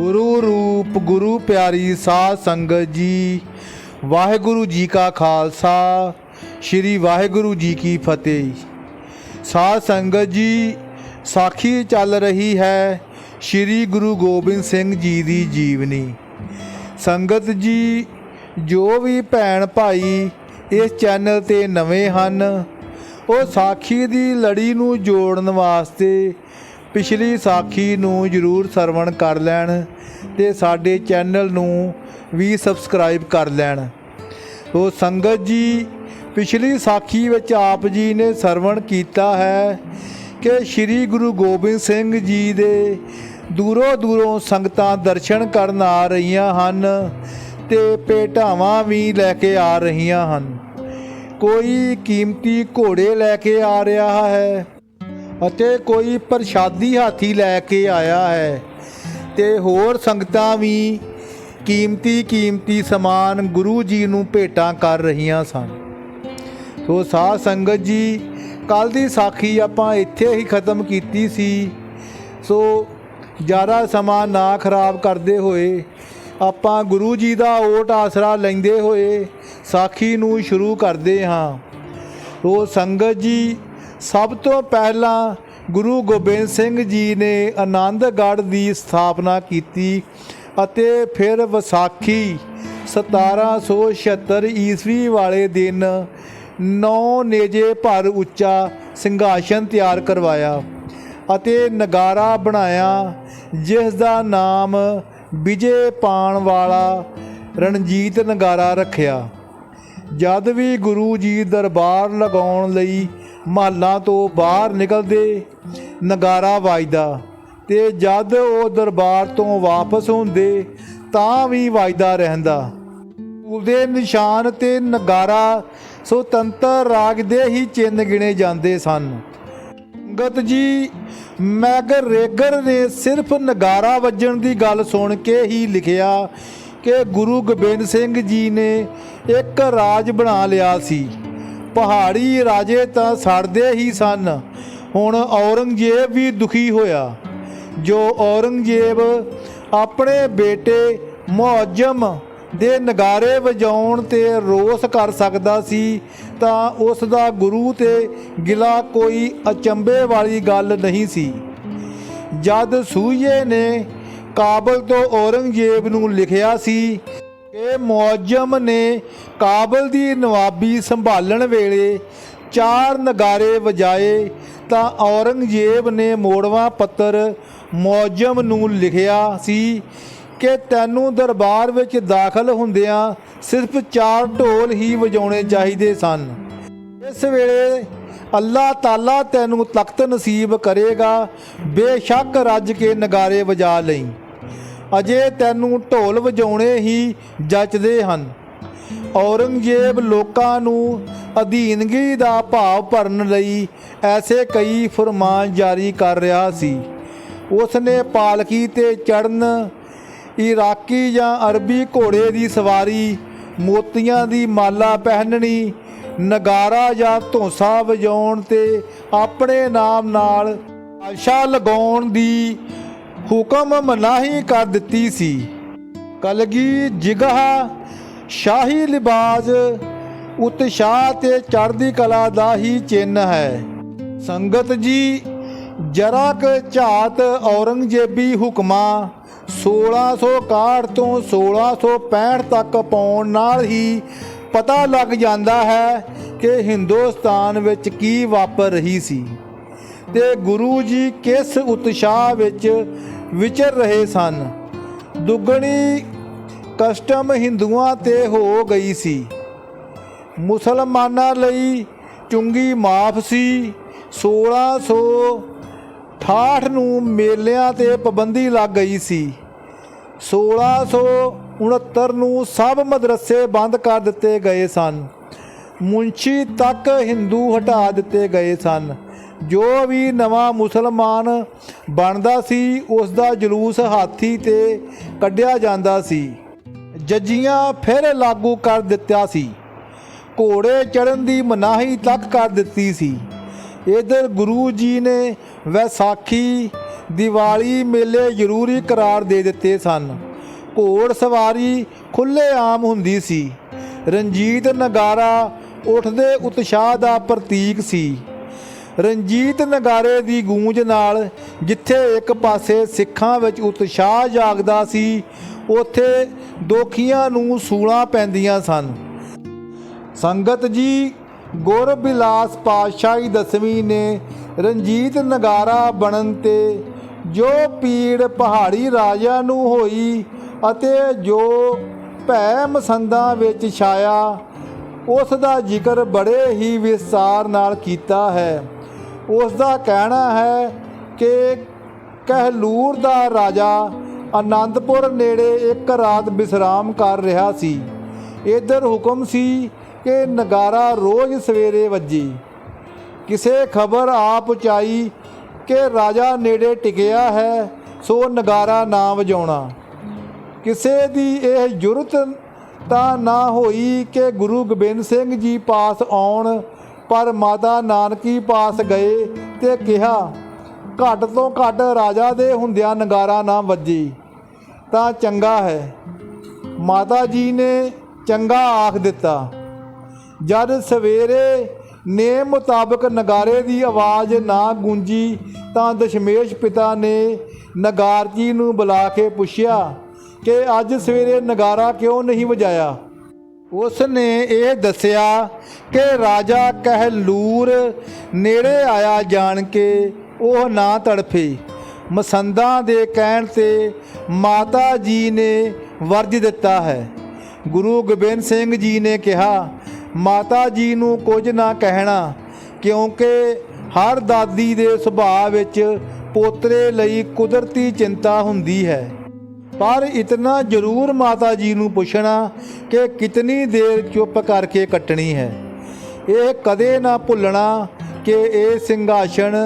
ਗੁਰੂ ਰੂਪ ਗੁਰੂ ਪਿਆਰੀ ਸਾਧ ਸੰਗਤ ਜੀ। ਵਾਹਿਗੁਰੂ ਜੀ ਕਾ ਖਾਲਸਾ, ਸ੍ਰੀ ਵਾਹਿਗੁਰੂ ਜੀ ਕੀ ਫਤਿਹ। ਸਾਧ ਸੰਗਤ ਜੀ, ਸਾਖੀ ਚੱਲ ਰਹੀ ਹੈ ਸ੍ਰੀ ਗੁਰੂ ਗੋਬਿੰਦ ਸਿੰਘ ਜੀ ਦੀ ਜੀਵਨੀ। ਸੰਗਤ ਜੀ, ਜੋ ਵੀ ਭੈਣ ਭਾਈ ਇਸ ਚੈਨਲ ਤੇ ਨਵੇਂ ਹਨ, ਉਹ ਸਾਖੀ ਦੀ ਲੜੀ ਨੂੰ ਜੋੜਨ ਵਾਸਤੇ ਪਿਛਲੀ ਸਾਖੀ ਨੂੰ ਜਰੂਰ ਸਰਵਣ ਕਰ ਲੈਣ ਤੇ ਸਾਡੇ ਚੈਨਲ ਨੂੰ ਵੀ ਸਬਸਕ੍ਰਾਈਬ ਕਰ ਲੈਣ। ਉਹ ਸੰਗਤ ਜੀ, ਪਿਛਲੀ ਸਾਖੀ ਵਿੱਚ ਆਪ ਜੀ ਨੇ ਸਰਵਣ ਕੀਤਾ ਹੈ ਕਿ ਸ੍ਰੀ ਗੁਰੂ ਗੋਬਿੰਦ ਸਿੰਘ ਜੀ ਦੇ ਦੂਰੋਂ ਦੂਰੋਂ ਸੰਗਤਾਂ ਦਰਸ਼ਨ ਕਰਨ ਆ ਰਹੀਆਂ ਹਨ ਤੇ ਭੇਟਾਵਾਂ ਵੀ ਲੈ ਕੇ ਆ ਰਹੀਆਂ ਹਨ। ਕੋਈ ਕੀਮਤੀ ਘੋੜੇ ਲੈ ਕੇ ਆ ਰਿਹਾ ਹੈ। ਅਤੇ ਕੋਈ ਪ੍ਰਸ਼ਾਦੀ ਹਾਥੀ ਲੈ ਕੇ ਆਇਆ ਹੈ। ਤੇ ਹੋਰ ਸੰਗਤਾਂ ਵੀ ਕੀਮਤੀ ਕੀਮਤੀ ਸਮਾਨ ਗੁਰੂ ਜੀ ਨੂੰ ਭੇਟਾਂ ਕਰ ਰਹੀਆਂ ਸਨ। ਸੋ ਸਾਧ ਸੰਗਤ ਜੀ ਕੱਲ ਦੀ ਸਾਖੀ ਆਪਾਂ ਇੱਥੇ ਹੀ ਖਤਮ ਕੀਤੀ ਸੀ। ਸੋ ਜ਼ਿਆਦਾ ਸਮਾਂ ਨਾ ਖਰਾਬ ਕਰਦੇ ਹੋਏ ਆਪਾਂ ਗੁਰੂ ਜੀ ਦਾ ਓਟ ਆਸਰਾ ਲੈਂਦੇ ਹੋਏ ਸਾਖੀ ਨੂੰ ਸ਼ੁਰੂ ਕਰਦੇ ਹਾਂ। ਸੋ ਸੰਗਤ ਜੀ ਸਭ ਤੋਂ ਪਹਿਲਾਂ ਗੁਰੂ ਗੋਬਿੰਦ ਸਿੰਘ ਜੀ ਨੇ ਆਨੰਦਗੜ੍ਹ ਦੀ ਸਥਾਪਨਾ ਕੀਤੀ ਅਤੇ ਫਿਰ ਵਿਸਾਖੀ 1776 ਈਸਵੀ ਵਾਲੇ ਦਿਨ ਨੌ ਨੇਜੇ ਭਰ ਉੱਚਾ ਸਿੰਘਾਸਨ ਤਿਆਰ ਕਰਵਾਇਆ ਅਤੇ ਨਗਾਰਾ ਬਣਾਇਆ, ਜਿਸ ਦਾ ਨਾਮ ਵਿਜੇ ਪਾਣ ਵਾਲਾ ਰਣਜੀਤ ਨਗਾਰਾ ਰੱਖਿਆ। ਜਦ ਵੀ ਗੁਰੂ ਜੀ ਦਰਬਾਰ ਲਗਾਉਣ ਲਈ ਮਹੱਲਾਂ ਤੋਂ ਬਾਹਰ ਨਿਕਲਦੇ ਨਗਾਰਾ ਵੱਜਦਾ, ਤੇ ਜਦ ਉਹ ਦਰਬਾਰ ਤੋਂ ਵਾਪਸ ਹੁੰਦੇ ਤਾਂ ਵੀ ਵੱਜਦਾ ਰਹਿੰਦਾ। ਉਹਦੇ ਨਿਸ਼ਾਨ ਤੇ ਨਗਾਰਾ ਸੁਤੰਤਰ ਰਾਗ ਦੇ ਹੀ ਚਿੰਨ ਗਿਣੇ ਜਾਂਦੇ ਸਨ। ਸੰਗਤ ਜੀ, ਮੈਗਰੇਗਰ ਨੇ ਸਿਰਫ ਨਗਾਰਾ ਵੱਜਣ ਦੀ ਗੱਲ ਸੁਣ ਕੇ ਹੀ ਲਿਖਿਆ ਕਿ ਗੁਰੂ ਗੋਬਿੰਦ ਸਿੰਘ ਜੀ ਨੇ ਇੱਕ ਰਾਜ ਬਣਾ ਲਿਆ ਸੀ। ਪਹਾੜੀ ਰਾਜੇ ਤਾਂ ਸੜਦੇ ਹੀ ਸਨ। ਹੁਣ ਔਰੰਗਜ਼ੇਬ ਵੀ ਦੁਖੀ ਹੋਇਆ। ਜੋ ਔਰੰਗਜ਼ੇਬ ਆਪਣੇ ਬੇਟੇ ਮੁਅੱਜਮ ਦੇ ਨਗਾਰੇ ਵਜਾਉਣ ਤੇ ਰੋਸ ਕਰ ਸਕਦਾ ਸੀ, ਤਾਂ ਉਸ ਦਾ ਗੁਰੂ ਤੇ ਗਿਲਾ ਕੋਈ ਅਚੰਬੇ ਵਾਲੀ ਗੱਲ ਨਹੀਂ ਸੀ। ਜਦ ਸੂਈਏ ਨੇ ਕਾਬਲ ਤੋਂ ਔਰੰਗਜ਼ੇਬ ਨੂੰ ਲਿਖਿਆ ਸੀ ਕਿ ਮੁਅੱਜਮ ਨੇ ਕਾਬਲ ਦੀ ਨਵਾਬੀ ਸੰਭਾਲਣ ਵੇਲੇ ਚਾਰ ਨਗਾਰੇ ਵਜਾਏ ਤਾਂ ਔਰੰਗਜ਼ੇਬ ਨੇ ਮੋੜਵਾ ਪੱਤਰ ਮੁਅੱਜਮ ਨੂੰ ਲਿਖਿਆ ਸੀ ਕਿ ਤੈਨੂੰ ਦਰਬਾਰ ਵਿੱਚ ਦਾਖਲ ਹੁੰਦਿਆਂ ਸਿਰਫ ਚਾਰ ਢੋਲ ਹੀ ਵਜਾਉਣੇ ਚਾਹੀਦੇ ਸਨ। ਇਸ ਵੇਲੇ ਅੱਲਾਹ ਤਾਲਾ ਤੈਨੂੰ ਤਖਤ ਨਸੀਬ ਕਰੇਗਾ। ਬੇਸ਼ੱਕ ਰੱਜ ਕੇ ਨਗਾਰੇ ਵਜਾ ਲਈ। ਅਜੇ ਤੈਨੂੰ ਢੋਲ ਵਜਾਉਣੇ ਹੀ ਜੱਚਦੇ ਹਨ। ਔਰੰਗਜ਼ੇਬ ਲੋਕਾਂ ਨੂੰ ਅਧੀਨਗੀ ਦਾ ਭਾਵ ਭਰਨ ਲਈ ਐਸੇ ਕਈ ਫਰਮਾਨ ਜਾਰੀ ਕਰ ਰਿਹਾ ਸੀ। ਉਸ ਨੇ ਪਾਲਕੀ ਤੇ ਚੜਨ ਇਰਾਕੀ ਜਾਂ ਅਰਬੀ ਘੋੜੇ ਦੀ ਸਵਾਰੀ, ਮੋਤੀਆਂ ਦੀ ਮਾਲਾ ਪਹਿਨਣੀ, ਨਗਾਰਾ ਜਾਂ ਧੋਂਸਾ ਵਜਾਉਣ ਤੇ ਆਪਣੇ ਨਾਮ ਨਾਲ ਆਸ਼ਾ ਲਗਾਉਣ ਦੀ ਹੁਕਮ ਮਨਾਹੀ ਕਰ ਦਿੱਤੀ ਸੀ। ਕਲਗੀ ਜਿਗਹਾ ਸ਼ਾਹੀ ਲਿਬਾਜ਼ ਉਤਸ਼ਾਹ ਤੇ ਚੜ੍ਹਦੀ ਕਲਾ ਦਾ ਹੀ ਚਿੰਨ ਹੈ। ਸੰਗਤ ਜੀ, ਜਰਾ ਕੁ ਝਾਤ ਔਰੰਗਜ਼ੇਬੀ ਹੁਕਮਾਂ 1661 ਤੋਂ 1665 ਤੱਕ ਪਾਉਣ ਨਾਲ ਹੀ ਪਤਾ ਲੱਗ ਜਾਂਦਾ ਹੈ ਕਿ ਹਿੰਦੁਸਤਾਨ ਵਿੱਚ ਕੀ ਵਾਪਰ ਰਹੀ ਸੀ। ਤੇ ਗੁਰੂ ਜੀ ਕਿਸ ਉਤਸ਼ਾਹ ਵਿੱਚ ਵਿਚਰ ਰਹੇ ਸਨ? ਦੁੱਗਣੀ ਕਸਟਮ ਹਿੰਦੂਆਂ ਤੇ ਹੋ ਗਈ ਸੀ। ਮੁਸਲਮਾਨਾਂ ਲਈ ਚੁੰਗੀ ਮਾਫ ਸੀ। 1668 ਨੂੰ ਮੇਲਿਆਂ ਤੇ ਪਾਬੰਦੀ ਲੱਗ ਗਈ ਸੀ। 1669 ਨੂੰ ਸਭ ਮਦਰਸੇ ਬੰਦ ਕਰ ਦਿੱਤੇ ਗਏ ਸਨ। ਮੁੰਸ਼ੀ ਤੱਕ ਹਿੰਦੂ ਹਟਾ ਦਿੱਤੇ ਗਏ ਸਨ। ਜੋ ਵੀ ਨਵਾਂ ਮੁਸਲਮਾਨ ਬਣਦਾ ਸੀ ਉਸ ਦਾ ਜਲੂਸ ਹਾਥੀ ਤੇ ਕੱਢਿਆ ਜਾਂਦਾ ਸੀ। ਜੱਜੀਆਂ ਫਿਰ ਲਾਗੂ ਕਰ ਦਿੱਤਾ ਸੀ। ਘੋੜੇ ਚੜਨ ਦੀ ਮਨਾਹੀ ਤੱਕ ਕਰ ਦਿੱਤੀ ਸੀ। ਇਧਰ ਗੁਰੂ ਜੀ ਨੇ ਵੈਸਾਖੀ, ਦੀਵਾਲੀ ਮੇਲੇ ਜ਼ਰੂਰੀ ਕਰਾਰ ਦੇ ਦਿੱਤੇ ਸਨ। ਘੋੜ ਸਵਾਰੀ ਖੁੱਲੇ ਆਮ ਹੁੰਦੀ ਸੀ। ਰਣਜੀਤ ਨਗਾਰਾ ਉੱਠਦੇ ਉਤਸ਼ਾਹ ਦਾ ਪ੍ਰਤੀਕ ਸੀ। ਰਣਜੀਤ ਨਗਾਰੇ ਦੀ ਗੂੰਜ ਨਾਲ ਜਿੱਥੇ ਇੱਕ ਪਾਸੇ ਸਿੱਖਾਂ ਵਿੱਚ ਉਤਸ਼ਾਹ ਜਾਗਦਾ ਸੀ, ਉੱਥੇ ਦੋਖੀਆਂ ਨੂੰ ਸੂਲਾਂ ਪੈਂਦੀਆਂ ਸਨ। ਸੰਗਤ ਜੀ, ਗੁਰਬਿਲਾਸ ਪਾਤਸ਼ਾਹੀ ਦਸਵੀਂ ਨੇ ਰਣਜੀਤ ਨਗਾਰਾ ਬਣਨ ਤੇ ਜੋ ਪੀੜ ਪਹਾੜੀ ਰਾਜਿਆਂ ਨੂੰ ਹੋਈ ਅਤੇ ਜੋ ਭੈ ਮਸੰਦਾਂ ਵਿੱਚ ਛਾਇਆ, ਉਸ ਦਾ ਜ਼ਿਕਰ ਬੜੇ ਹੀ ਵਿਸਤਾਰ ਨਾਲ ਕੀਤਾ ਹੈ। ਉਸ ਦਾ ਕਹਿਣਾ ਹੈ ਕਿ ਕਹਿਲੂਰ ਦਾ ਰਾਜਾ ਆਨੰਦਪੁਰ ਨੇੜੇ ਇੱਕ ਰਾਤ ਵਿਸਰਾਮ ਕਰ ਰਿਹਾ ਸੀ। ਇਧਰ ਹੁਕਮ ਸੀ ਕਿ ਨਗਾਰਾ ਰੋਜ਼ ਸਵੇਰੇ ਵੱਜੀ। ਕਿਸੇ ਖਬਰ ਆ ਪਹੁੰਚਾਈ ਕਿ ਰਾਜਾ ਨੇੜੇ ਟਿਕਿਆ ਹੈ, ਸੋ ਨਗਾਰਾ ਨਾ ਵਜਾਉਣਾ। ਕਿਸੇ ਦੀ ਇਹ ਜੁਰਤ ਤਾਂ ਨਾ ਹੋਈ ਕਿ ਗੁਰੂ ਗੋਬਿੰਦ ਸਿੰਘ ਜੀ ਪਾਸ ਆਉਣ ਪਰ ਮਾਤਾ ਨਾਨਕੀ ਪਾਸ ਗਏ ਤੇ ਕਿਹਾ, ਘੱਟ ਤੋਂ ਘੱਟ ਰਾਜਾ ਦੇ ਹੁੰਦਿਆਂ ਨਗਾਰਾ ਨਾ ਵੱਜੇ, ਤਾਂ ਚੰਗਾ ਹੈ। ਮਾਤਾ ਜੀ ਨੇ ਚੰਗਾ ਆਖ ਦਿੱਤਾ। ਜਦ ਸਵੇਰੇ ਨੇਮ ਮੁਤਾਬਕ ਨਗਾਰੇ ਦੀ ਆਵਾਜ਼ ਨਾ ਗੂੰਜੀ, ਤਾਂ ਦਸ਼ਮੇਸ਼ ਪਿਤਾ ਨੇ ਨਗਾਰਜੀ ਨੂੰ ਬੁਲਾ ਕੇ ਪੁੱਛਿਆ ਕਿ ਅੱਜ ਸਵੇਰੇ ਨਗਾਰਾ ਕਿਉਂ ਨਹੀਂ ਵਜਾਇਆ? ਉਸ ਨੇ ਇਹ ਦੱਸਿਆ ਕਿ ਰਾਜਾ ਕਹਿਲੂਰ ਨੇੜੇ ਆਇਆ ਜਾਣ ਕੇ ਉਹ ਨਾ ਤੜਫੇ। ਮਸੰਦਾਂ ਦੇ ਕਹਿਣ ਤੇ ਮਾਤਾ ਜੀ ਨੇ ਵਰਜ ਦਿੱਤਾ ਹੈ। ਗੁਰੂ ਗੋਬਿੰਦ ਸਿੰਘ ਜੀ ਨੇ ਕਿਹਾ, ਮਾਤਾ ਜੀ ਨੂੰ ਕੁਝ ਨਾ ਕਹਿਣਾ, ਕਿਉਂਕਿ ਹਰ ਦਾਦੀ ਦੇ ਸੁਭਾਅ ਵਿੱਚ ਪੋਤਰੇ ਲਈ ਕੁਦਰਤੀ ਚਿੰਤਾ ਹੁੰਦੀ ਹੈ। ਪਰ ਇਤਨਾ ਜ਼ਰੂਰ ਮਾਤਾ ਜੀ ਨੂੰ ਪੁੱਛਣਾ ਕਿ ਕਿਤਨੀ ਦੇਰ ਚੁੱਪ ਕਰਕੇ ਕੱਟਣੀ ਹੈ। ਇਹ ਕਦੇ ਨਾ ਭੁੱਲਣਾ ਕਿ ਇਹ ਸਿੰਘਾਸਣ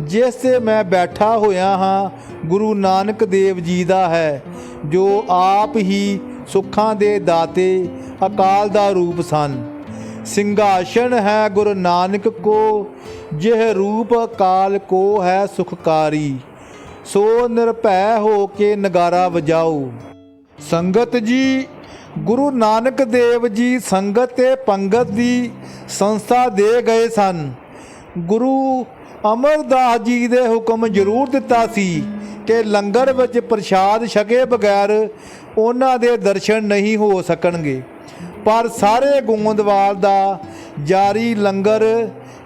ਜਿਸ ਤੇ ਮੈਂ ਬੈਠਾ ਹੋਇਆ ਹਾਂ, ਗੁਰੂ ਨਾਨਕ ਦੇਵ ਜੀ ਦਾ ਹੈ, ਜੋ ਆਪ ਹੀ ਸੁੱਖਾਂ ਦੇ ਦਾਤੇ ਅਕਾਲ ਦਾ ਰੂਪ ਸਨ। ਸਿੰਘਾਸਣ ਹੈ ਗੁਰੂ ਨਾਨਕ ਕੋ, ਜਿਹ ਰੂਪ ਅਕਾਲ ਕੋ ਹੈ ਸੁਖਕਾਰੀ। ਸੋ ਨਿਰਭੈ ਹੋ ਕੇ ਨਗਾਰਾ ਵਜਾਓ ਸੰਗਤ ਜੀ, ਗੁਰੂ ਨਾਨਕ ਦੇਵ ਜੀ ਸੰਗਤ ਤੇ ਪੰਗਤ ਦੀ ਸੰਸਥਾ ਦੇ ਗਏ ਸਨ। ਗੁਰੂ ਅਮਰਦਾਸ ਜੀ ਦੇ ਹੁਕਮ ਜ਼ਰੂਰ ਦਿੱਤਾ ਸੀ ਕਿ ਲੰਗਰ ਵਿੱਚ ਪ੍ਰਸ਼ਾਦ ਛਕੇ ਬਗੈਰ ਉਹਨਾਂ ਦੇ ਦਰਸ਼ਨ ਨਹੀਂ ਹੋ ਸਕਣਗੇ। ਪਰ ਸਾਰੇ ਗੋਂਦਵਾਲ ਦਾ ਜਾਰੀ ਲੰਗਰ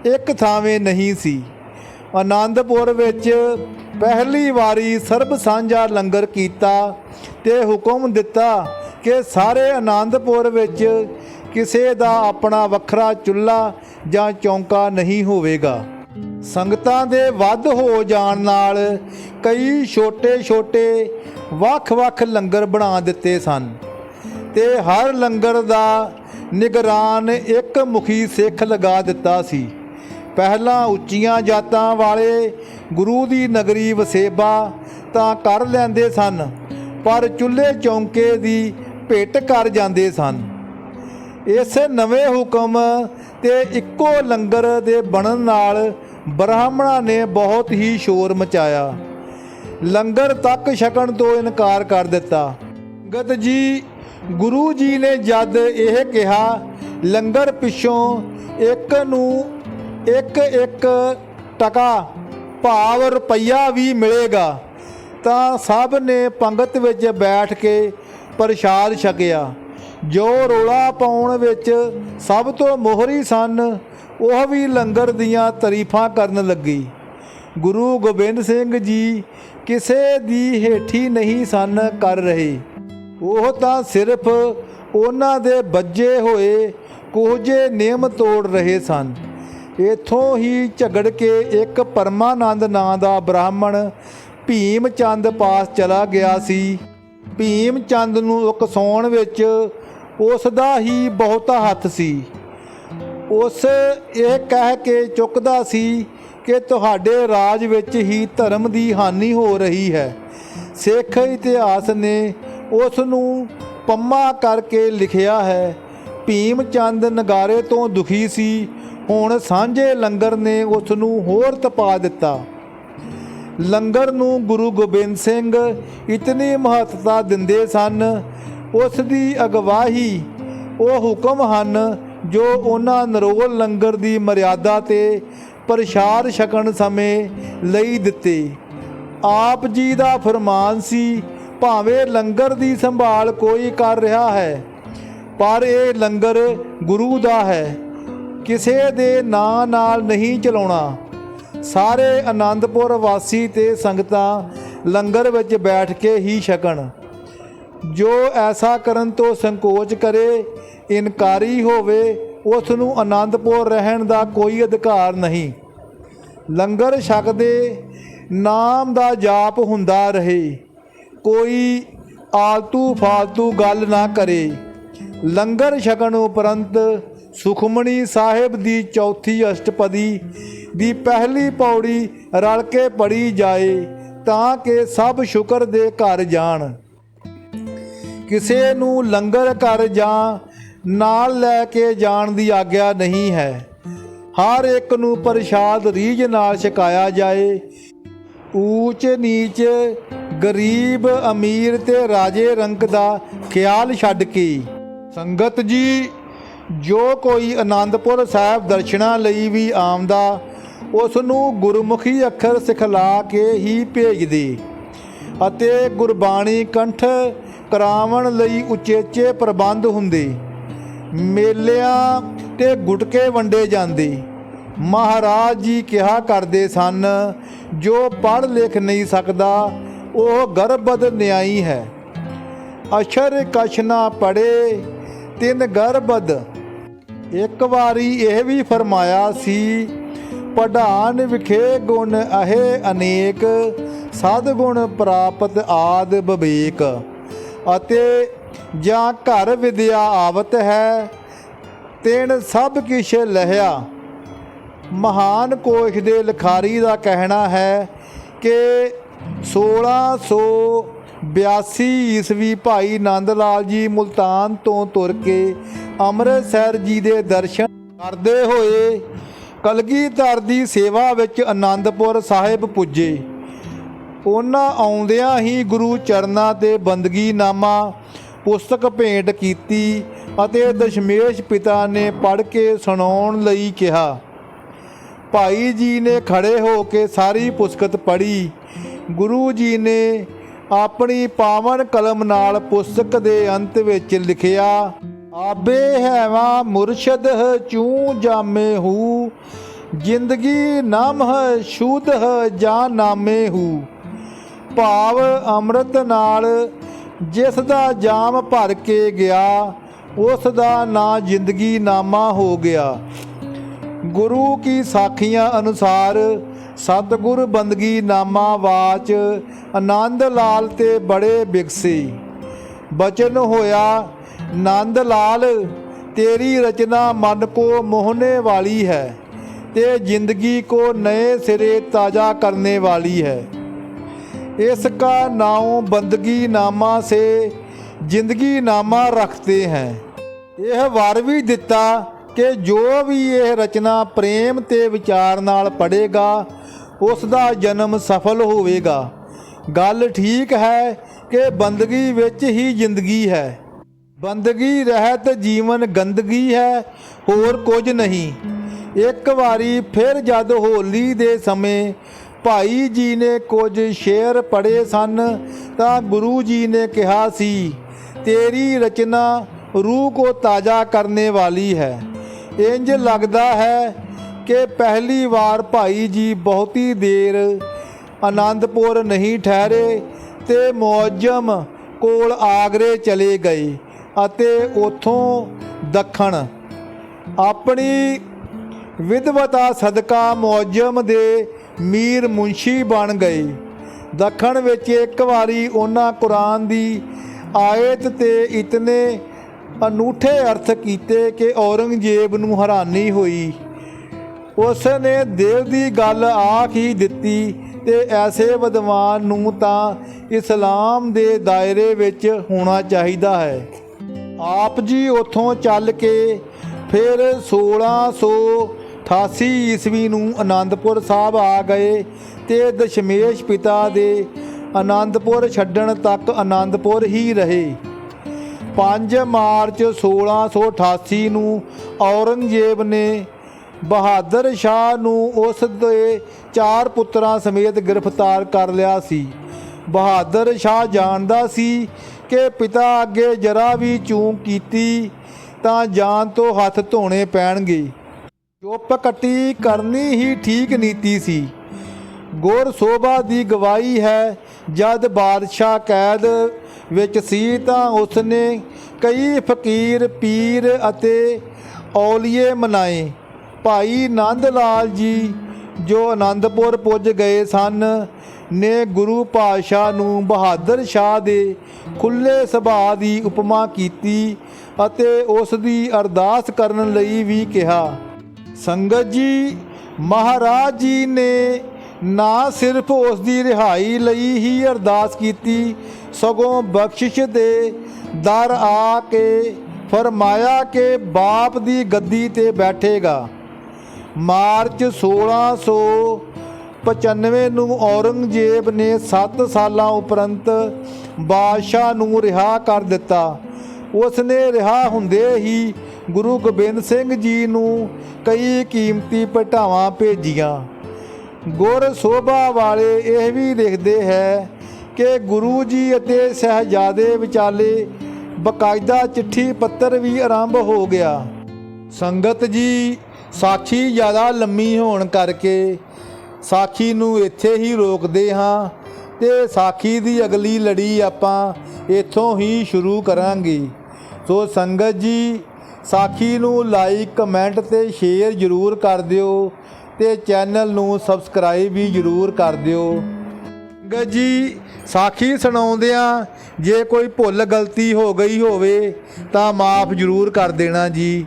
ਇੱਕ ਥਾਵੇਂ ਨਹੀਂ ਸੀ। ਆਨੰਦਪੁਰ ਵਿੱਚ ਪਹਿਲੀ ਵਾਰੀ ਸਰਬ ਸਾਂਝਾ ਲੰਗਰ ਕੀਤਾ ਤੇ ਹੁਕਮ ਦਿੱਤਾ ਕਿ ਸਾਰੇ ਆਨੰਦਪੁਰ ਵਿੱਚ ਕਿਸੇ ਦਾ ਆਪਣਾ ਵੱਖਰਾ ਚੁੱਲ੍ਹਾ ਜਾਂ ਚੌਂਕਾ ਨਹੀਂ ਹੋਵੇਗਾ। ਸੰਗਤਾਂ ਦੇ ਵੱਧ ਹੋ ਜਾਣ ਨਾਲ ਕਈ ਛੋਟੇ-ਛੋਟੇ, ਵੱਖ-ਵੱਖ ਲੰਗਰ ਬਣਾ ਦਿੱਤੇ ਸਨ ਤੇ ਹਰ ਲੰਗਰ ਦਾ ਨਿਗਰਾਨ ਇੱਕ ਮੁਖੀ ਸਿੱਖ ਲਗਾ ਦਿੱਤਾ ਸੀ। ਪਹਿਲਾਂ ਉੱਚੀਆਂ ਜਾਤਾਂ ਵਾਲੇ ਗੁਰੂ ਦੀ ਨਗਰੀ ਵਸੇਬਾ ਤਾਂ ਕਰ ਲੈਂਦੇ ਸਨ, ਪਰ ਚੁੱਲ੍ਹੇ ਚੌਂਕੇ ਦੀ ਭੇਟ ਕਰ ਜਾਂਦੇ ਸਨ। ਇਸ ਨਵੇਂ ਹੁਕਮ ਤੇ ਇੱਕੋ ਲੰਗਰ ਦੇ ਬਣਨ ਨਾਲ ਬ੍ਰਾਹਮਣਾਂ ਨੇ ਬਹੁਤ ਹੀ ਸ਼ੋਰ ਮਚਾਇਆ। ਲੰਗਰ ਤੱਕ ਛਕਣ ਤੋਂ ਇਨਕਾਰ ਕਰ ਦਿੱਤਾ। ਗਤ ਜੀ, ਗੁਰੂ ਜੀ ਨੇ ਜਦ ਇਹ ਕਿਹਾ, ਲੰਗਰ ਪਿੱਛੋਂ ਇੱਕ ਨੂੰ ਇੱਕ ਇੱਕ ਟਕਾ ਭਾਵ ਰੁਪਈਆ ਵੀ ਮਿਲੇਗਾ, ਤਾਂ ਸਭ ਨੇ ਪੰਗਤ ਵਿੱਚ ਬੈਠ ਕੇ ਪ੍ਰਸ਼ਾਦ ਛਕਿਆ। ਜੋ ਰੋਲਾ ਪਾਉਣ ਵਿੱਚ ਸਭ ਤੋਂ ਮੋਹਰੀ ਸਨ, ਉਹ ਵੀ ਲੰਗਰ ਦੀਆਂ ਤਾਰੀਫਾਂ ਕਰਨ ਲੱਗੀ। ਗੁਰੂ ਗੋਬਿੰਦ ਸਿੰਘ ਜੀ ਕਿਸੇ ਦੀ ਹੇਠੀ ਨਹੀਂ ਸਨ ਕਰ ਰਹੇ। ਉਹ ਤਾਂ ਸਿਰਫ ਉਹਨਾਂ ਦੇ ਬੱਜੇ ਹੋਏ, ਕੋਝੇ ਨਿਯਮ ਤੋੜ ਰਹੇ ਸਨ। ਇਥੋਂ ਹੀ ਝਗੜ ਕੇ ਇੱਕ ਪਰਮਾਨੰਦ ਨਾਂ ਦਾ ਬ੍ਰਾਹਮਣ ਭੀਮ ਚੰਦ ਪਾਸ ਚਲਾ ਗਿਆ ਸੀ। ਭੀਮ ਚੰਦ ਨੂੰ ਉਕਸਾਉਣ ਵਿੱਚ ਉਸ ਦਾ ਹੀ ਬਹੁਤਾ ਹੱਥ ਸੀ। ਉਸ ਇਹ ਕਹਿ ਕੇ ਚੁੱਕਦਾ ਸੀ ਕਿ ਤੁਹਾਡੇ ਰਾਜ ਵਿੱਚ ਹੀ ਧਰਮ ਦੀ ਹਾਨੀ ਹੋ ਰਹੀ ਹੈ। ਸਿੱਖ ਇਤਿਹਾਸ ਨੇ ਉਸ ਨੂੰ ਪੰਮਾ ਕਰਕੇ ਲਿਖਿਆ ਹੈ, ਭੀਮ ਚੰਦ ਨਗਾਰੇ ਤੋਂ ਦੁਖੀ ਸੀ ਹੁਣ ਸਾਂਝੇ ਲੰਗਰ ਨੇ ਉਸ ਨੂੰ ਹੋਰ ਤਪਾ ਦਿੱਤਾ। ਲੰਗਰ ਨੂੰ ਗੁਰੂ ਗੋਬਿੰਦ ਸਿੰਘ ਇਤਨੀ ਮਹੱਤਤਾ ਦਿੰਦੇ ਸਨ ਉਸ ਦੀ ਅਗਵਾਹੀ ਉਹ ਹੁਕਮ ਹਨ ਜੋ ਉਹਨਾਂ ਨਰੋਲ ਲੰਗਰ ਦੀ ਮਰਿਆਦਾ ਤੇ ਪ੍ਰਸ਼ਾਦ ਛਕਣ ਸਮੇਂ ਲਈ ਦਿੱਤੇ। ਆਪ ਜੀ ਦਾ ਫਰਮਾਨ ਸੀ, ਭਾਵੇਂ ਲੰਗਰ ਦੀ ਸੰਭਾਲ ਕੋਈ ਕਰ ਰਿਹਾ ਹੈ, ਪਰ ਇਹ ਲੰਗਰ ਗੁਰੂ ਦਾ ਹੈ। ਕਿਸੇ ਦੇ ਨਾਂ ਨਾਲ ਨਹੀਂ ਚਲਾਉਣਾ। ਸਾਰੇ ਆਨੰਦਪੁਰ ਵਾਸੀ ਤੇ ਸੰਗਤਾਂ ਲੰਗਰ ਵਿੱਚ ਬੈਠ ਕੇ ਹੀ ਛਕਣ। ਜੋ ਐਸਾ ਕਰਨ ਤੋਂ ਸੰਕੋਚ ਕਰੇ, ਇਨਕਾਰੀ ਹੋਵੇ, ਉਸ ਨੂੰ ਆਨੰਦਪੁਰ ਰਹਿਣ ਦਾ ਕੋਈ ਅਧਿਕਾਰ ਨਹੀਂ। ਲੰਗਰ ਛਕਦੇ ਨਾਮ ਦਾ ਜਾਪ ਹੁੰਦਾ ਰਹੇ। ਕੋਈ ਆਲਤੂ ਫਾਲਤੂ ਗੱਲ ਨਾ ਕਰੇ। ਲੰਗਰ ਛਕਣ ਉਪਰੰਤ ਸੁਖਮਣੀ ਸਾਹਿਬ ਦੀ ਚੌਥੀ ਅਸ਼ਟਪਦੀ ਦੀ ਪਹਿਲੀ ਪੌੜੀ ਰਲ ਕੇ ਪੜੀ ਜਾਏ, ਤਾਂ ਕਿ ਸਭ ਸ਼ੁਕਰ ਦੇ ਘਰ ਜਾਣ। ਕਿਸੇ ਨੂੰ ਲੰਗਰ ਘਰ ਜਾਂ ਨਾਲ ਲੈ ਕੇ ਜਾਣ ਦੀ ਆਗਿਆ ਨਹੀਂ ਹੈ। ਹਰ ਇੱਕ ਨੂੰ ਪ੍ਰਸ਼ਾਦ ਰੀਝ ਨਾਲ ਛਕਾਇਆ ਜਾਏ। ਊਚ ਨੀਚ ਗਰੀਬ ਅਮੀਰ ਤੇ ਰਾਜੇ ਰੰਕ ਦਾ ਖਿਆਲ ਛੱਡ ਕੇ। ਸੰਗਤ ਜੀ ਜੋ ਕੋਈ ਆਨੰਦਪੁਰ ਸਾਹਿਬ ਦਰਸ਼ਨਾਂ ਲਈ ਵੀ ਆਮਦਾ ਉਸ ਨੂੰ ਗੁਰਮੁਖੀ ਅੱਖਰ ਸਿਖਲਾ ਕੇ ਹੀ ਭੇਜਦੇ ਅਤੇ ਗੁਰਬਾਣੀ ਕੰਠ ਕਰਾਵਣ ਲਈ ਉਚੇਚੇ ਪ੍ਰਬੰਧ ਹੁੰਦੇ। ਮੇਲਿਆਂ ਤੇ ਗੁਟਕੇ ਵੰਡੇ ਜਾਂਦੇ। ਮਹਾਰਾਜ ਜੀ ਕਿਹਾ ਕਰਦੇ ਸਨ, ਜੋ ਪੜ੍ਹ ਲਿਖ ਨਹੀਂ ਸਕਦਾ, ਉਹ ਗਰਭਦ ਨਿਆਈ ਹੈ। ਅਸ਼ਰ ਕਸ਼ਨਾ ਪੜੇ ਤਿੰਨ ਗਰਭਦ। ਇੱਕ ਵਾਰੀ ਇਹ ਵੀ ਫਰਮਾਇਆ ਸੀ ਪੜਾਨ ਵਿਖੇ ਗੁਣ ਅਹੇ ਅਨੇਕ ਸਦ ਗੁਣ ਪ੍ਰਾਪਤ ਆਦ ਬਵੇਕ। ਅਤੇ ਜਾਂ ਘਰ ਵਿਦਿਆ ਆਵਤ ਹੈ ਤਿਨ ਸਭ ਕਿਛ ਲਹਿਆ। ਮਹਾਨ ਕੋਸ਼ ਦੇ ਲਖਾਰੀ ਦਾ ਕਹਿਣਾ ਹੈ ਕਿ 1682 ਈਸਵੀ ਭਾਈ ਨੰਦ ਲਾਲ ਜੀ ਮੁਲਤਾਨ ਤੋਂ ਤੁਰ ਕੇ ਅੰਮ੍ਰਿਤਸਰ ਜੀ ਦੇ ਦਰਸ਼ਨ ਕਰਦੇ ਹੋਏ ਕਲਗੀਧਰ ਦੀ ਸੇਵਾ ਵਿੱਚ ਆਨੰਦਪੁਰ ਸਾਹਿਬ ਪੁੱਜੇ। ਉਹਨਾਂ ਆਉਂਦਿਆਂ ਹੀ ਗੁਰੂ ਚਰਨਾਂ ਤੇ ਬੰਦਗੀ ਨਾਮਾ ਪੁਸਤਕ ਭੇਂਟ ਕੀਤੀ ਅਤੇ ਦਸ਼ਮੇਸ਼ ਪਿਤਾ ਨੇ ਪੜ੍ਹ ਕੇ ਸੁਣਾਉਣ ਲਈ ਕਿਹਾ। ਭਾਈ ਜੀ ਨੇ ਖੜੇ ਹੋ ਕੇ ਸਾਰੀ ਪੁਸਤਕ ਪੜ੍ਹੀ। ਗੁਰੂ ਜੀ ਨੇ ਆਪਣੀ ਪਾਵਨ ਕਲਮ ਨਾਲ ਪੁਸਤਕ ਦੇ ਅੰਤ ਵਿੱਚ ਲਿਖਿਆ ਆਬੇ ਹੈਵਾ ਮੁਰਸ਼ਦ ਚੂ ਜਾਮੇ ਹੂ, ਜ਼ਿੰਦਗੀ ਨਾਮ ਹੈ ਸ਼ੂਧ ਹੈ ਜਾਂ ਨਾਮੇ ਹੂ। ਭਾਵ ਅੰਮ੍ਰਿਤ ਨਾਲ ਜਿਸ ਦਾ ਜਾਮ ਭਰ ਕੇ ਗਿਆ, ਉਸ ਦਾ ਨਾਂ ਜ਼ਿੰਦਗੀ ਨਾਮਾ ਹੋ ਗਿਆ। ਗੁਰੂ ਕੀ ਸਾਖੀਆਂ ਅਨੁਸਾਰ ਸਤਗੁਰ ਬੰਦਗੀ ਨਾਮਾ ਵਾਚ, ਆਨੰਦ ਲਾਲ ਤੇ ਬੜੇ ਬਿਕਸੀ। ਬਚਨ ਹੋਇਆ, ਆਨੰਦ ਲਾਲ, ਤੇਰੀ ਰਚਨਾ ਮਨ ਕੋ ਮੋਹਨੇ ਵਾਲੀ ਹੈ, ਤੇ ਜ਼ਿੰਦਗੀ ਕੋ ਨਏ ਸਿਰੇ ਤਾਜ਼ਾ ਕਰਨੇ ਵਾਲੀ ਹੈ। ਇਸ ਕਾ ਨਾਮ ਬੰਦਗੀ ਨਾਮਾ ਸੇ, ਜ਼ਿੰਦਗੀ ਨਾਮਾ ਰੱਖਤੇ ਹੈ। ਇਹ ਵਾਰ ਵੀ ਦਿੱਤਾ ਕਿ ਜੋ ਵੀ ਇਹ ਰਚਨਾ ਪ੍ਰੇਮ ਤੇ ਵਿਚਾਰ ਨਾਲ ਪੜੇਗਾ ਉਸ ਦਾ ਜਨਮ ਸਫਲ ਹੋਵੇਗਾ। ਗੱਲ ਠੀਕ ਹੈ ਕਿ ਬੰਦਗੀ ਵਿੱਚ ਹੀ ਜ਼ਿੰਦਗੀ ਹੈ। ਬੰਦਗੀ, ਰਹਿਤ, ਜੀਵਨ, ਗੰਦਗੀ ਹੈ, ਹੋਰ ਕੁਝ ਨਹੀਂ। ਇੱਕ ਵਾਰੀ ਫਿਰ ਜਦ ਹੋਲੀ ਦੇ ਸਮੇਂ ਭਾਈ ਜੀ ਨੇ ਕੁਝ ਸ਼ੇਰ ਪੜ੍ਹੇ ਸਨ, ਤਾਂ ਗੁਰੂ ਜੀ ਨੇ ਕਿਹਾ ਸੀ, ਤੇਰੀ ਰਚਨਾ ਰੂਹ ਕੋ ਤਾਜ਼ਾ ਕਰਨੇ ਵਾਲੀ ਹੈ। ਇੰਜ ਲੱਗਦਾ ਹੈ ਕਿ ਪਹਿਲੀ ਵਾਰ ਭਾਈ ਜੀ ਬਹੁਤੀ ਦੇਰ ਆਨੰਦਪੁਰ ਨਹੀਂ ਠਹਿਰੇ ਤੇ ਮੁਅੱਜਮ ਕੋਲ ਆਗਰੇ ਚਲੇ ਗਏ ਅਤੇ ਉਥੋਂ ਦੱਖਣ। ਆਪਣੀ ਵਿਦਵਤਾ ਸਦਕਾ ਮੁਅੱਜਮ ਦੇ ਮੀਰ ਮੁੰਸ਼ੀ ਬਣ ਗਏ। ਦੱਖਣ ਵਿੱਚ ਇੱਕ ਵਾਰੀ ਉਹਨਾਂ ਕੁਰਾਨ ਦੀ ਆਇਤ ਤੇ ਇਤਨੇ ਅਨੂਠੇ ਅਰਥ ਕੀਤੇ ਕਿ ਔਰੰਗਜ਼ੇਬ ਨੂੰ ਹੈਰਾਨੀ ਹੋਈ। ਉਸ ਨੇ ਦਿਲ ਦੀ ਗੱਲ ਆਖ ਹੀ ਦਿੱਤੀ ਤੇ ਐਸੇ ਵਿਦਵਾਨ ਨੂੰ ਤਾਂ ਇਸਲਾਮ ਦੇ ਦਾਇਰੇ ਵਿੱਚ ਹੋਣਾ ਚਾਹੀਦਾ ਹੈ। ਆਪ ਜੀ ਉੱਥੋਂ ਚੱਲ ਕੇ ਫਿਰ 88 ਈਸਵੀ ਨੂੰ ਆਨੰਦਪੁਰ ਸਾਹਿਬ ਆ ਗਏ ਤੇ ਦਸ਼ਮੇਸ਼ ਪਿਤਾ ਦੇ ਆਨੰਦਪੁਰ ਛੱਡਣ ਤੱਕ ਆਨੰਦਪੁਰ ਹੀ ਰਹੇ। 5 ਮਾਰਚ 1688 ਨੂੰ ਔਰੰਗਜ਼ੇਬ ਨੇ ਬਹਾਦਰ ਸ਼ਾਹ ਨੂੰ ਉਸ ਦੇ ਚਾਰ ਪੁੱਤਰਾਂ ਸਮੇਤ ਗ੍ਰਿਫਤਾਰ ਕਰ ਲਿਆ ਸੀ। ਬਹਾਦਰ ਸ਼ਾਹ ਜਾਣਦਾ ਸੀ ਕਿ ਪਿਤਾ ਅੱਗੇ ਜਰਾ ਵੀ ਚੂਕ ਕੀਤੀ ਤਾਂ ਜਾਨ ਤੋਂ ਹੱਥ ਧੋਣੇ ਪੈਣਗੇ। ਚੁੱਪ ਕੱਟੀ ਕਰਨੀ ਹੀ ਠੀਕ ਨੀਤੀ ਸੀ। ਗੁਰ ਸੋਭਾ ਦੀ ਗਵਾਹੀ ਹੈ, ਜਦ ਬਾਦਸ਼ਾਹ ਕੈਦ ਵਿੱਚ ਸੀ ਤਾਂ ਉਸਨੇ ਕਈ ਫਕੀਰ, ਪੀਰ ਅਤੇ ਔਲੀਏ ਮਨਾਏ। ਭਾਈ ਨੰਦ ਲਾਲ ਜੀ ਜੋ ਆਨੰਦਪੁਰ ਪੁੱਜ ਗਏ ਸਨ, ਨੇ ਗੁਰੂ ਪਾਤਸ਼ਾਹ ਨੂੰ ਬਹਾਦਰ ਸ਼ਾਹ ਦੇ ਖੁੱਲੇ ਸੁਭਾਅ ਦੀ ਉਪਮਾ ਕੀਤੀ ਅਤੇ ਉਸ ਦੀ ਅਰਦਾਸ ਕਰਨ ਲਈ ਵੀ ਕਿਹਾ। ਸੰਗਤ ਜੀ, ਮਹਾਰਾਜ ਜੀ ਨੇ ਨਾ ਸਿਰਫ ਉਸ ਦੀ ਰਿਹਾਈ ਲਈ ਹੀ ਅਰਦਾਸ ਕੀਤੀ, ਸਗੋਂ ਬਖਸ਼ਿਸ਼ ਦੇ ਦਰ ਆ ਕੇ ਫਰਮਾਇਆ ਕਿ ਬਾਪ ਦੀ ਗੱਦੀ ਤੇ ਬੈਠੇਗਾ। ਮਾਰਚ 1695 ਨੂੰ ਔਰੰਗਜ਼ੇਬ ਨੇ 7 ਸਾਲਾਂ ਉਪਰੰਤ ਬਾਦਸ਼ਾਹ ਨੂੰ ਰਿਹਾ ਕਰ ਦਿੱਤਾ। ਉਸ ਨੇ ਰਿਹਾ ਹੁੰਦੇ ਹੀ ਗੁਰੂ ਗੋਬਿੰਦ ਸਿੰਘ ਜੀ ਨੂੰ ਕਈ ਕੀਮਤੀ ਭੇਟਾਵਾਂ ਭੇਜੀਆਂ। ਗੁਰ ਸੋਭਾ ਵਾਲੇ ਇਹ ਵੀ ਲਿਖਦੇ ਹੈ ਕਿ ਗੁਰੂ ਜੀ ਅਤੇ ਸਹਿਜਾਦੇ ਵਿਚਾਲੇ ਬਕਾਇਦਾ ਚਿੱਠੀ ਪੱਤਰ ਵੀ ਆਰੰਭ ਹੋ ਗਿਆ। ਸੰਗਤ ਜੀ ਸਾਖੀ ਜ਼ਿਆਦਾ ਲੰਮੀ ਹੋਣ ਕਰਕੇ ਸਾਖੀ ਨੂੰ ਇੱਥੇ ਹੀ ਰੋਕਦੇ ਹਾਂ ਤੇ ਸਾਖੀ ਦੀ ਅਗਲੀ ਲੜੀ ਆਪਾਂ ਇੱਥੋਂ ਹੀ ਸ਼ੁਰੂ ਕਰਾਂਗੇ। ਸੋ ਸੰਗਤ ਜੀ, ਸਾਖੀ ਨੂੰ ਲਾਈਕ ਕਮੈਂਟ ਤੇ ਸ਼ੇਅਰ ਜ਼ਰੂਰ ਕਰ ਦਿਓ ਤੇ ਚੈਨਲ ਨੂੰ ਸਬਸਕ੍ਰਾਈਬ ਵੀ ਜ਼ਰੂਰ ਕਰ ਦਿਓ। ਸੰਗਤ ਜੀ, ਸਾਖੀ ਸੁਣਾਉਂਦਿਆਂ ਜੇ ਕੋਈ ਭੁੱਲ ਗਲਤੀ ਹੋ ਗਈ ਹੋਵੇ ਤਾਂ ਮਾਫ ਜ਼ਰੂਰ ਕਰ ਦੇਣਾ ਜੀ।